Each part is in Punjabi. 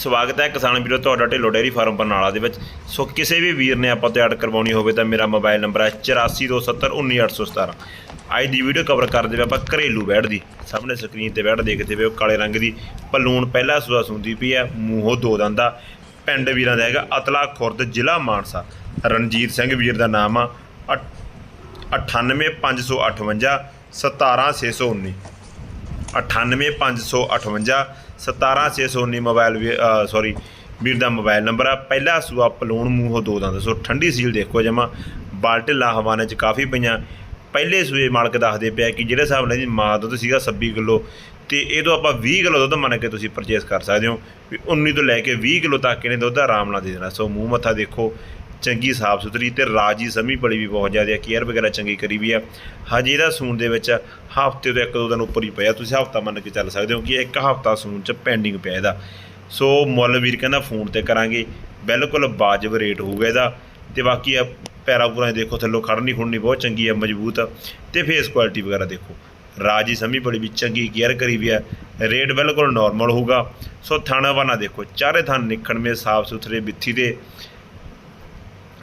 ਸਵਾਗਤ ਹੈ ਕਿਸਾਨ ਵੀਰੋ, ਤੁਹਾਡਾ ਢਿੱਲੋ ਡੇਅਰੀ ਫਾਰਮ ਬਰਨਾਲਾ ਦੇ ਵਿੱਚ। ਸੋ ਕਿਸੇ ਵੀ ਵੀਰ ਨੇ ਆਪਾਂ ਤੋਂ ਐਡ ਕਰਵਾਉਣੀ ਹੋਵੇ ਤਾਂ ਮੇਰਾ ਮੋਬਾਈਲ ਨੰਬਰ ਹੈ 8427191817 ਅੱਜ ਦੀ ਵੀਡੀਓ ਕਵਰ ਕਰਦੇ ਵੇ ਆਪਾਂ ਘਰੇਲੂ ਬੈੜ ਦੀ। ਸਾਹਮਣੇ ਸਕਰੀਨ ਤੇ ਬੈੜ ਦੇਖਦੇ ਪਏ ਹੋ, ਕਾਲੇ ਰੰਗ ਦੀ। ਪਲੂਣ ਪਹਿਲਾ ਸੂਆ ਸੁੰਦੀ ਪਈ ਹੈ, ਮੂੰਹੋਂ ਦੋ ਦੰਦਾ ਪਿੰਡ ਵੀਰਾਂ ਦਾ ਹੈਗਾ ਅਤਲਾ ਖੁਰਦ, ਜ਼ਿਲ੍ਹਾ ਮਾਨਸਾ। ਰਣਜੀਤ ਸਿੰਘ ਵੀਰ ਦਾ ਨਾਮ ਆ 98558 17619 98558 17619 ਮੋਬਾਈਲ ਸੌਰੀ ਵੀਰ ਦਾ ਮੋਬਾਈਲ ਨੰਬਰ ਆ ਪਹਿਲਾ ਸੂਆ ਪਲੂਣ ਮੂੰਹੋਂ ਦੋ ਦੰਦ ਸੋ ਠੰਡੀ ਸੀਲ ਦੇਖੋ ਜਮਾ ਬਾਲਟਿਲਾ ਹਵਾਨੇ ਚ ਕਾਫੀ ਪਈਆਂ ਪਹਿਲੇ ਸੂਏ ਮਾਲਕ ਦੱਸਦੇ ਪਿਆ ਕਿ ਜਿਹੜੇ ਹਿਸਾਬ ਨਾਲ ਦੀ ਮਾਂ ਦੁੱਧ ਸੀਗਾ 26 ਕਿਲੋ ਤੇ ਇਹ ਤੋਂ ਆਪਾਂ 20 ਕਿਲੋ ਦੁੱਧ ਮੰਨ ਕੇ ਤੁਸੀਂ ਪਰਚੇਸ ਕਰ ਸਕਦੇ ਹੋ ਵੀ 19 ਤੋਂ ਲੈ ਕੇ 20 ਕਿਲੋ ਤੱਕ ਇਹਨੇ ਦੁੱਧ ਆਰਾਮ ਨਾਲ ਦੇ ਦੇਣਾ ਸੋ ਮੂੰਹ ਮੱਥਾ ਦੇਖੋ ਚੰਗੀ ਸਾਫ਼ ਸੁਥਰੀ ਤੇ ਰਾਜੀ ਸਮੀ ਬੜੀ ਵੀ ਬਹੁਤ ਜ਼ਿਆਦਾ ਕੇਅਰ ਵਗੈਰਾ ਚੰਗੀ ਕਰੀ ਵੀ ਆ। ਹਜੇ ਇਹਦਾ ਸੂਣ ਦੇ ਵਿੱਚ ਹਫ਼ਤੇ ਤੋਂ ਇੱਕ ਦੋ ਦਿਨ ਉੱਪਰ ਹੀ ਪਿਆ। ਤੁਸੀਂ ਹਫਤਾ ਮੰਨ ਕੇ ਚੱਲ ਸਕਦੇ ਹੋ ਕਿ ਇੱਕ ਹਫਤਾ ਸੂਣ ਚ ਪੈਂਡਿੰਗ ਪਿਆ ਇਹਦਾ। ਸੋ ਮੁੱਲ ਵੀਰ ਕਹਿੰਦਾ ਫੋਨ ਤੇ ਕਰਾਂਗੇ। ਬਿਲਕੁਲ ਵਾਜਬ ਰੇਟ ਹੋਊਗਾ ਇਹਦਾ। ਤੇ ਬਾਕੀ ਆ ਪੈਰਾ ਪੂਰਾ ਦੇਖੋ, ਥੱਲੋਂ ਖੜਨੀ ਖੁੜਨੀ ਬਹੁਤ ਚੰਗੀ ਹੈ ਮਜ਼ਬੂਤ। ਆ ਤੇ ਫੇਸ ਕੁਆਲਿਟੀ ਵਗੈਰਾ ਦੇਖੋ। ਰਾਜੀ ਸਮੀ ਬੜੀ ਵੀ ਚੰਗੀ ਕੇਅਰ ਕਰੀ ਵੀ ਹੈ ਰੇਟ ਬਿਲਕੁਲ ਨਾਰਮਲ ਹੋਊਗਾ। ਸੋ ਥਾਣਾ ਵਾਨਾ ਦੇਖੋ। ਚਾਰੇ ਥਾਂ ਨਿਕਣਵੇਂ ਸਾਫ਼ ਸੁਥਰੇ ਬਿੱਥੀ ਦੇ।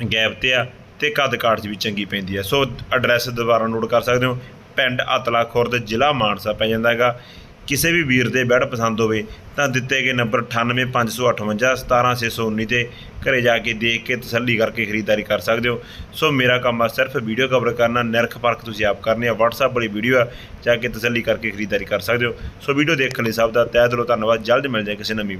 ਗੈਪ ਤੇ ਆ ਤੇ ਕੱਦ ਕਾਠ 'ਚ ਵੀ ਚੰਗੀ ਪੈਂਦੀ ਆ। ਸੋ ਐਡਰੈਸ ਦੁਬਾਰਾ ਨੋਟ ਕਰ ਸਕਦੇ ਹੋ। ਪਿੰਡ ਅਤਲਾ ਖੁਰਦ ਜ਼ਿਲ੍ਹਾ ਮਾਨਸਾ ਪੈ ਜਾਂਦਾ ਹੈਗਾ। ਕਿਸੇ ਵੀ ਵੀਰ ਦੇ ਬੈਡ ਪਸੰਦ ਹੋਵੇ ਤਾਂ ਦਿੱਤੇ ਗਏ ਨੰਬਰ 98558 17619 ਤੇ ਘਰੇ ਜਾ ਕੇ ਦੇਖ ਕੇ ਤਸੱਲੀ ਕਰਕੇ ਖਰੀਦਦਾਰੀ ਕਰ ਸਕਦੇ ਹੋ। ਸੋ ਮੇਰਾ ਕੰਮ ਆ ਸਿਰਫ ਵੀਡੀਓ ਕਵਰ ਕਰਨਾ, ਨਿਰਖ ਪਰਖ ਤੁਸੀਂ ਆਪ ਕਰਨੀ ਆ। WhatsApp ਵਾਲੀ ਵੀਡੀਓ ਆ, ਜਾ ਕੇ ਤਸੱਲੀ ਕਰਕੇ ਖਰੀਦਦਾਰੀ ਕਰ ਸਕਦੇ ਹੋ। ਸੋ ਵੀਡੀਓ ਦੇਖਣ ਲਈ ਸਭ ਦਾ ਤਹਿ ਦਿਲੋਂ ਧੰਨਵਾਦ। ਜਲਦ ਮਿਲ ਜਾਏ ਕਿਸੇ ਨਵੀਂ